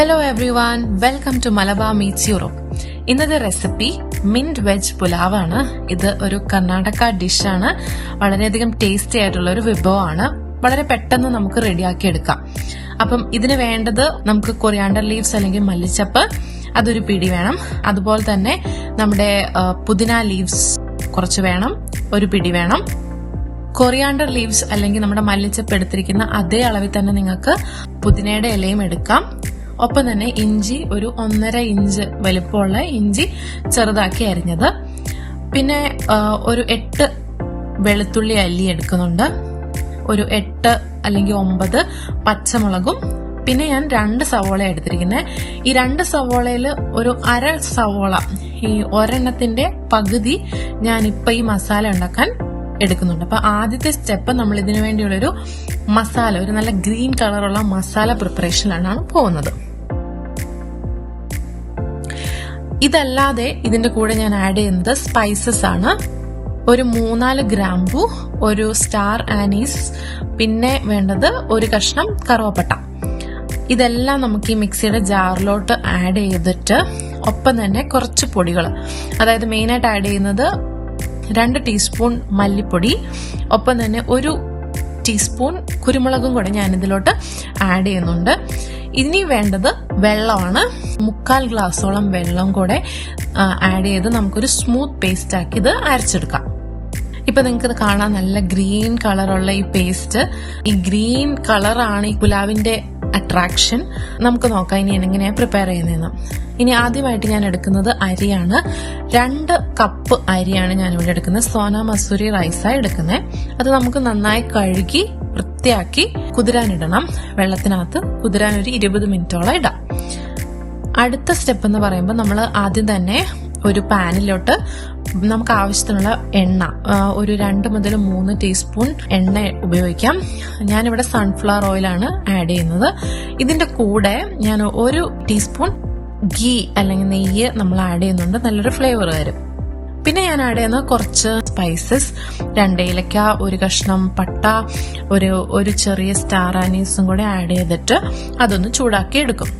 Hello everyone welcome to Malabar meets Europe ഇന്നത്തെ recipe mint veg പുലാവാണ് ഇത് ഒരു കർണാടക ഡിഷാണ് വളരെയധികം ടേസ്റ്റി ആയിട്ടുള്ള ഒരു വിഭവമാണ്. വളരെ പെട്ടെന്ന് നമുക്ക് റെഡിയാക്കി എടുക്കാം. അപ്പം ഇതിന് വേണ്ടത് നമുക്ക് കൊറിയാണ്ടർ ലീവ്സ് അല്ലെങ്കിൽ മല്ലിച്ചപ്പ് അതൊരു പിടി വേണം. അതുപോലെ തന്നെ നമ്മുടെ പുതിന ലീവ്സ് കുറച്ച് വേണം ഒരു പിടി വേണം. കൊറിയാണ്ടർ ലീവ്സ് അല്ലെങ്കിൽ നമ്മുടെ മല്ലിച്ചപ്പ് എടുത്തിരിക്കുന്ന അതേ അളവിൽ തന്നെ നിങ്ങൾക്ക് പുതിനയുടെ ഇലയും എടുക്കാം. ഒപ്പം തന്നെ ഇഞ്ചി ഒരു ഒന്നര ഇഞ്ച് വലുപ്പമുള്ള ഇഞ്ചി ചെറുതാക്കി അരിഞ്ഞത്. പിന്നെ ഒരു എട്ട് വെളുത്തുള്ളി അല്ലി എടുക്കുന്നുണ്ട്. ഒരു എട്ട് അല്ലെങ്കിൽ ഒമ്പത് പച്ചമുളകും. പിന്നെ ഞാൻ രണ്ട് സവോള എടുത്തിരിക്കുന്നത് ഈ രണ്ട് സവോളയിൽ ഒരു അര സവോള ഈ ഒരെണ്ണത്തിന്റെ പകുതി ഞാൻ ഇപ്പൊ ഈ മസാല ഉണ്ടാക്കാൻ എടുക്കുന്നുണ്ട്. അപ്പൊ ആദ്യത്തെ സ്റ്റെപ്പ് നമ്മൾ ഇതിനു വേണ്ടിയുള്ളൊരു മസാല ഒരു നല്ല ഗ്രീൻ കളറുള്ള മസാല പ്രിപ്പറേഷനിലാണ് പോകുന്നത്. ഇതല്ലാതെ ഇതിന്റെ കൂടെ ഞാൻ ആഡ് ചെയ്യുന്നത് സ്പൈസസ് ആണ്. ഒരു മൂന്നാൽ ഗ്രാമ്പു ഒരു സ്റ്റാർ ആനീസ് പിന്നെ വേണ്ടത് ഒരു കഷ്ണം കറുവപ്പട്ട. ഇതെല്ലാം നമുക്ക് ഈ മിക്സിയുടെ ജാറിലോട്ട് ആഡ് ചെയ്തിട്ട് ഒപ്പം തന്നെ കുറച്ച് പൊടികൾ. അതായത് മെയിനായിട്ട് ആഡ് ചെയ്യുന്നത് രണ്ട് ടീസ്പൂൺ മല്ലിപ്പൊടി ഒപ്പം തന്നെ ഒരു ടീസ്പൂൺ കുരുമുളകും കൂടെ ഞാൻ ഇതിലോട്ട് ആഡ് ചെയ്യുന്നുണ്ട്. ഇനി വേണ്ടത് വെള്ളമാണ്. മുക്കാൽ ഗ്ലാസ്സോളം വെള്ളം കൂടെ ആഡ് ചെയ്ത് നമുക്കൊരു സ്മൂത്ത് പേസ്റ്റ് ആക്കി ഇത് അരച്ചെടുക്കാം. ഇപ്പൊ നിങ്ങൾക്ക് ഇത് കാണാൻ നല്ല ഗ്രീൻ കളറുള്ള ഈ പേസ്റ്റ് ഈ ഗ്രീൻ കളറാണ് ഈ പുലാവിന്റെ അട്രാക്ഷൻ നമുക്ക് നോക്കാം ഇനി എങ്ങനെയാ പ്രിപ്പയർ ചെയ്യുന്നതെന്ന്. ഇനി ആദ്യമായിട്ട് ഞാൻ എടുക്കുന്നത് അരിയാണ്. രണ്ട് കപ്പ് അരിയാണ് ഞാൻ ഇവിടെ എടുക്കുന്നത്. സോന മസൂരി റൈസാണ് എടുക്കുന്നത് അത് നമുക്ക് നന്നായി കഴുകി വൃത്തിയാക്കി കുതിരാനിടണം. വെള്ളത്തിനകത്ത് കുതിരാൻ ഒരു ഇരുപത് മിനിറ്റോളം ഇടാം. അടുത്ത സ്റ്റെപ്പ് എന്ന് പറയുമ്പോൾ നമ്മൾ ആദ്യം തന്നെ ഒരു പാനിലോട്ട് നമുക്ക് ആവശ്യത്തിനുള്ള എണ്ണ ഒരു രണ്ട് മുതൽ മൂന്ന് ടീസ്പൂൺ എണ്ണ ഉപയോഗിക്കാം. ഞാനിവിടെ സൺഫ്ലവർ ഓയിലാണ് ആഡ് ചെയ്യുന്നത്. ഇതിന്റെ കൂടെ ഞാൻ ഒരു ടീസ്പൂൺ ഗീ അല്ലെങ്കിൽ നെയ്യ് നമ്മൾ ആഡ് ചെയ്യുന്നുണ്ട്. നല്ലൊരു ഫ്ലേവർ വരും. പിന്നെ ഞാൻ ആഡ് ചെയ്യുന്നത് കുറച്ച് സ്പൈസസ് രണ്ട് ഏലക്ക ഒരു കഷ്ണം പട്ട ഒരു ഒരു ചെറിയ സ്റ്റാർ ആനീസും കൂടെ ആഡ് ചെയ്തിട്ട് അതൊന്ന് ചൂടാക്കി എടുക്കും.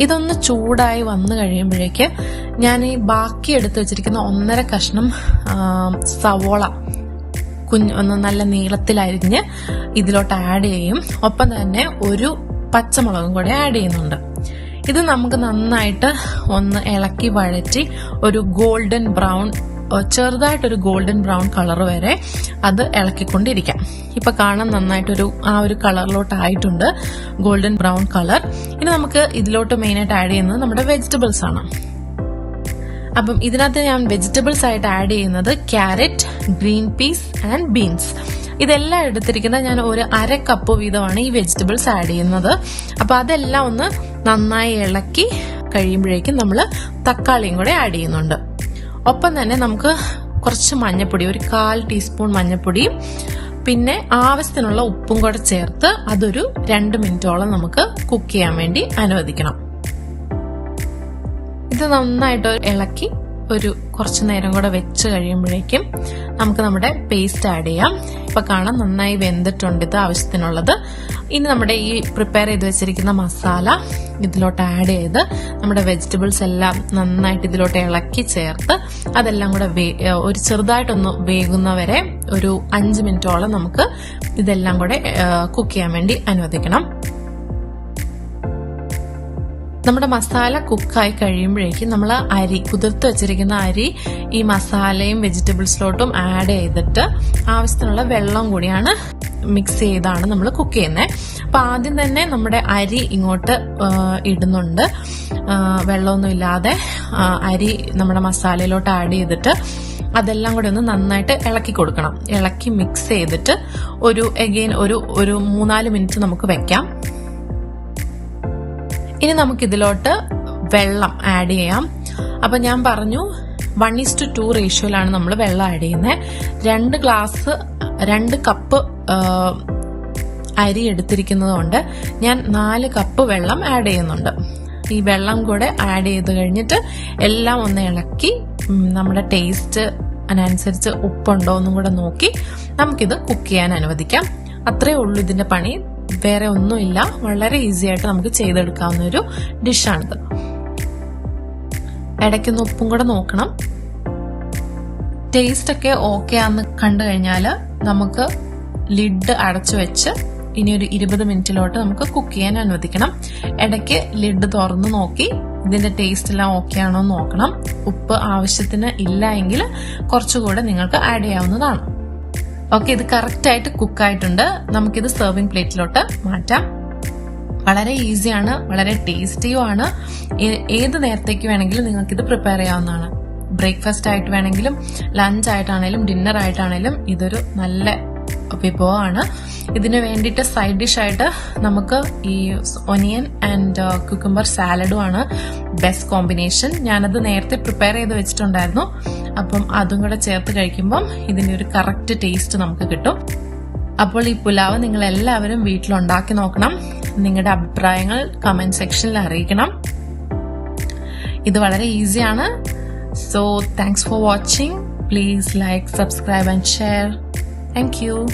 ഇതൊന്ന് ചൂടായി വന്നു കഴിയുമ്പോഴേക്ക് ഞാൻ ഈ ബാക്കി എടുത്തു വെച്ചിരിക്കുന്ന ഒന്നര കഷ്ണം സവോള കുഞ്ഞ് ഒന്ന് നല്ല നീളത്തിലരിഞ്ഞ് ഇതിലോട്ട് ആഡ് ചെയ്യും. ഒപ്പം തന്നെ ഒരു പച്ചമുളകും കൂടെ ആഡ് ചെയ്യുന്നുണ്ട്. ഇത് നമുക്ക് നന്നായിട്ട് ഒന്ന് ഇളക്കി വഴറ്റി ഒരു ഗോൾഡൻ ബ്രൗൺ ചെറുതായിട്ടൊരു ഗോൾഡൻ ബ്രൗൺ കളർ വരെ അത് ഇളക്കിക്കൊണ്ടിരിക്കാം. ഇപ്പൊ കാണാൻ നന്നായിട്ടൊരു ആ ഒരു കളറിലോട്ട് ആയിട്ടുണ്ട് ഗോൾഡൻ ബ്രൗൺ കളർ ഇനി നമുക്ക് ഇതിലോട്ട് മെയിനായിട്ട് ആഡ് ചെയ്യുന്നത് നമ്മുടെ വെജിറ്റബിൾസ് ആണ്. അപ്പം ഇതിനകത്ത് ഞാൻ വെജിറ്റബിൾസ് ആയിട്ട് ആഡ് ചെയ്യുന്നത് carrot green peas and beans ഇതെല്ലാം എടുത്തിരിക്കുന്നത് ഞാൻ ഒരു അര കപ്പ് വീതമാണ് ഈ വെജിറ്റബിൾസ് ആഡ് ചെയ്യുന്നത്. അപ്പൊ അതെല്ലാം ഒന്ന് നന്നായി ഇളക്കി കഴിയുമ്പോഴേക്കും നമ്മൾ തക്കാളിയും കൂടെ ആഡ് ചെയ്യുന്നുണ്ട്. ഒപ്പം തന്നെ നമുക്ക് കുറച്ച് മഞ്ഞപ്പൊടി ഒരു കാൽ ടീസ്പൂൺ മഞ്ഞപ്പൊടിയും പിന്നെ ആവശ്യത്തിനുള്ള ഉപ്പും കൂടെ ചേർത്ത് അതൊരു രണ്ട് മിനിറ്റോളം നമുക്ക് കുക്ക് ചെയ്യാൻ വേണ്ടി അനുവദിക്കണം. ഇത് നന്നായിട്ട് ഇളക്കി ഒരു കുറച്ച് നേരം കൂടെ വെച്ച് കഴിയുമ്പോഴേക്കും നമുക്ക് നമ്മുടെ പേസ്റ്റ് ആഡ് ചെയ്യാം. ഇപ്പൊ കാണാം. നന്നായി വെന്തിട്ടുണ്ട് ഇത് ആവശ്യത്തിനുള്ളത്. ഇനി നമ്മുടെ ഈ പ്രിപ്പയർ ചെയ്ത് വെച്ചിരിക്കുന്ന മസാല ഇതിലോട്ട് ആഡ് ചെയ്ത് നമ്മുടെ വെജിറ്റബിൾസ് എല്ലാം നന്നായിട്ട് ഇതിലോട്ട് ഇളക്കി ചേർത്ത് അതെല്ലാം കൂടെ ഒരു ചെറുതായിട്ടൊന്ന് വേകുന്നവരെ ഒരു അഞ്ച് മിനിറ്റോളം നമുക്ക് ഇതെല്ലാം കൂടെ കുക്ക് ചെയ്യാൻ വേണ്ടി അനുവദിക്കണം. നമ്മുടെ മസാല കുക്കായി കഴിയുമ്പോഴേക്കും നമ്മൾ അരി കുതിർത്ത് വെച്ചിരിക്കുന്ന അരി ഈ മസാലയും വെജിറ്റബിൾസിലോട്ടും ആഡ് ചെയ്തിട്ട് ആവശ്യത്തിനുള്ള വെള്ളം കൂടിയാണ് മിക്സ് ചെയ്താണ് നമ്മൾ കുക്ക് ചെയ്യുന്നത് അപ്പോൾ ആദ്യം തന്നെ നമ്മുടെ അരി ഇങ്ങോട്ട് ഇടുന്നുണ്ട്. വെള്ളമൊന്നും ഇല്ലാതെ അരി നമ്മുടെ മസാലയിലോട്ട് ആഡ് ചെയ്തിട്ട് അതെല്ലാം കൂടി ഒന്ന് നന്നായിട്ട് ഇളക്കി കൊടുക്കണം. ഇളക്കി മിക്സ് ചെയ്തിട്ട് ഒരു എഗെയിൻ ഒരു ഒരു മൂന്നാൽ മിനിറ്റ് നമുക്ക് വെക്കാം. ഇനി നമുക്ക് ഇതിലോട്ട് വെള്ളം ആഡ് ചെയ്യാം. അപ്പൊ ഞാൻ പറഞ്ഞു വൺ ഈസ് ടു റേഷ്യോയിലാണ് നമ്മൾ വെള്ളം ആഡ് ചെയ്യുന്നത് രണ്ട് ഗ്ലാസ് രണ്ട് കപ്പ് അരി എടുത്തിരിക്കുന്നത് കൊണ്ട് ഞാൻ നാല് കപ്പ് വെള്ളം ആഡ് ചെയ്യുന്നുണ്ട്. ഈ വെള്ളം കൂടെ ആഡ് ചെയ്ത് കഴിഞ്ഞിട്ട് എല്ലാം ഒന്ന് ഇളക്കി നമ്മുടെ ടേസ്റ്റ് അതിനനുസരിച്ച് ഉപ്പുണ്ടോ എന്നും കൂടെ നോക്കി നമുക്കിത് കുക്ക് ചെയ്യാൻ അനുവദിക്കാം. അത്രേ ഉള്ളൂ ഇതിന്റെ പണി. വേറെ ഒന്നുമില്ല. വളരെ ഈസി ആയിട്ട് നമുക്ക് ചെയ്തെടുക്കാവുന്ന ഒരു ഡിഷാണിത് ഇടയ്ക്കൊന്ന് ഉപ്പും കൂടെ നോക്കണം. ടേസ്റ്റ് ഒക്കെ ഓക്കെ ആന്ന് കണ്ടു കഴിഞ്ഞാൽ നമുക്ക് ലിഡ് അടച്ചു വെച്ച് ഇനി ഒരു ഇരുപത് മിനിറ്റിലോട്ട് നമുക്ക് കുക്ക് ചെയ്യാൻ അനുവദിക്കണം. ഇടയ്ക്ക് ലിഡ് തുറന്ന് നോക്കി ഇതിന്റെ ടേസ്റ്റ് എല്ലാം ഓക്കെ ആണോ നോക്കണം. ഉപ്പ് ആവശ്യത്തിന് ഇല്ല എങ്കിൽ കുറച്ചുകൂടെ നിങ്ങൾക്ക് ആഡ് ചെയ്യാവുന്നതാണ്. ഓക്കെ ഇത് കറക്റ്റ് ആയിട്ട് കുക്ക് ആയിട്ടുണ്ട്. നമുക്കിത് സെർവിങ് പ്ലേറ്റിലോട്ട് മാറ്റാം. വളരെ ഈസിയാണ് വളരെ ടേസ്റ്റിയുമാണ് ആണ്. ഏത് നേരത്തേക്ക് വേണമെങ്കിലും നിങ്ങൾക്ക് ഇത് പ്രിപ്പയർ ചെയ്യാവുന്നതാണ്. ബ്രേക്ക്ഫാസ്റ്റ് ആയിട്ട് വേണമെങ്കിലും ലഞ്ച് ആയിട്ടാണെങ്കിലും ഡിന്നർ ആയിട്ടാണെങ്കിലും ഇതൊരു നല്ല വിഭവമാണ്. ഇതിന് വേണ്ടിയിട്ട് സൈഡ് ഡിഷ് ആയിട്ട് നമുക്ക് ഈ ഒനിയൻ ആൻഡ് കുക്കുംബർ സാലഡും ആണ്. ബെസ്റ്റ് കോമ്പിനേഷൻ ഞാനത് നേരത്തെ പ്രിപ്പയർ ചെയ്ത് വെച്ചിട്ടുണ്ടായിരുന്നു. അപ്പം അതും കൂടെ ചേർത്ത് കഴിക്കുമ്പം ഇതിന്റെ ഒരു കറക്റ്റ് ടേസ്റ്റ് നമുക്ക് കിട്ടും. അപ്പോൾ ഈ പുലാവ് നിങ്ങൾ എല്ലാവരും വീട്ടിലുണ്ടാക്കി നോക്കണം. നിങ്ങളുടെ അഭിപ്രായങ്ങൾ കമന്റ് സെക്ഷനിൽ അറിയിക്കണം. ഇത് വളരെ ഈസിയാണ് so thanks for watching please like subscribe and share thank you